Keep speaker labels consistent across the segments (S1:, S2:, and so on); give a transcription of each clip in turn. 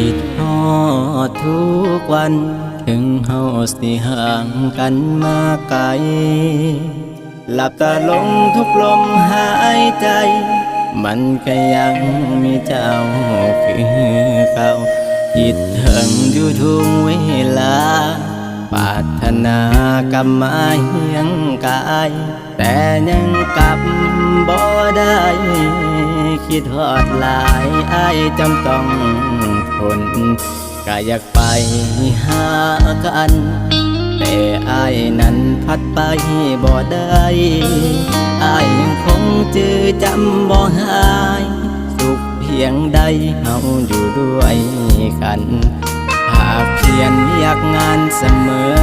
S1: คิดฮอดทุกวัน ถึงเฮาสิห่างกันมาไกล หลับตาลงทุกลมหายใจ มันก็ยังมีเจ้าคือเขาคิดถึงอยู่ทุกเวลาปัานากรรมาเฮียงกาย แต่ยังกลับบ่ได้ คิดทอดลายไอ้จำต้อง ทนก็อยากไปหากัน แต่อายนั้นพัดไปบ่ได้อายยังคงจือจำบ่หาย สุขเพียงใดเฮาอยู่ด้วยกันหากเพียนอยากงานเสมอ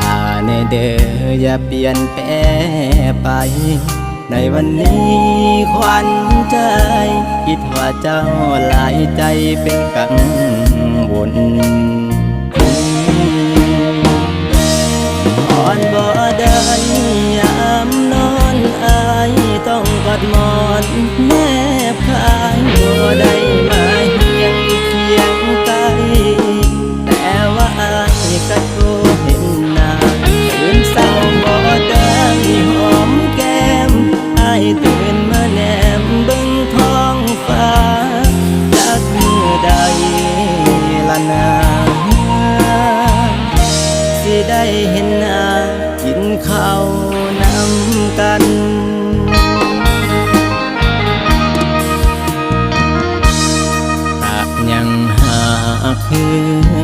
S1: ถ้าในเดออย่าเปลี่ยนแปรไป ในวันนี้ควันใจ คิดว่าเจ้าหลายใจเป็นกังวลอ่อนบ่ได้ยามนอนอายต้องกอดหมอนแน เห็นหน้ากินข้าวนำกันหากยังหาคือ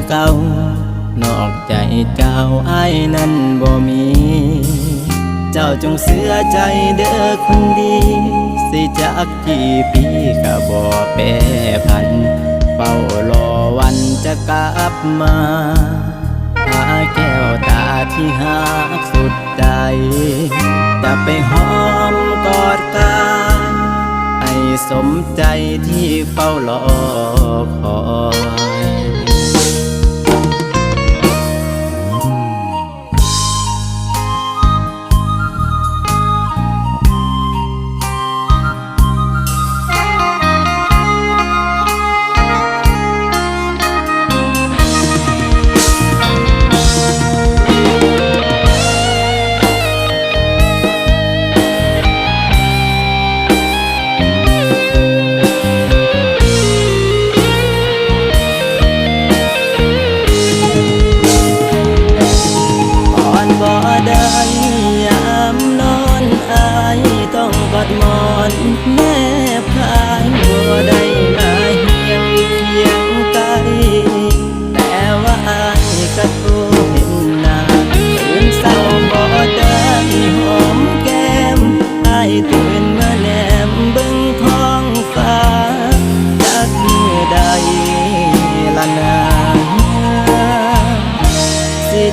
S1: เก่านอกใจเจ้าไอ้นั้นบ่มี เจ้าจงเสียใจเด้อคนดี สิจากกี่ปีก็บ่แปรพันเฝ้ารอวันจะกลับมา ที่หากสุดใจ จะไปหอมกอดกันให้สมใจที่เฝ้ารอคอย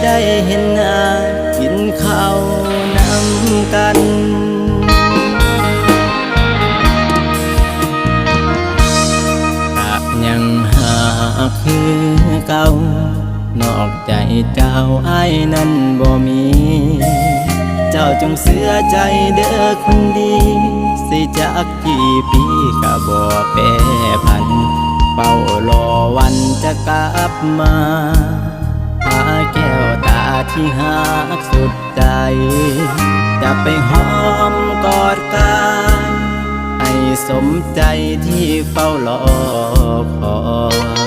S1: ได้เห็นหน้ากินข้าวนำกันหากยังหาคือเก่านอกใจเจ้าไอ้นั้นบ่มี เจ้าจงเสียใจเด้อคนดี สิจากกี่ปีก็บ่แปรพันเฝ้ารอวันจะกลับมา ที่หักสุดใจ จะไปหอมกอดกันให้สมใจที่เฝ้ารอคอย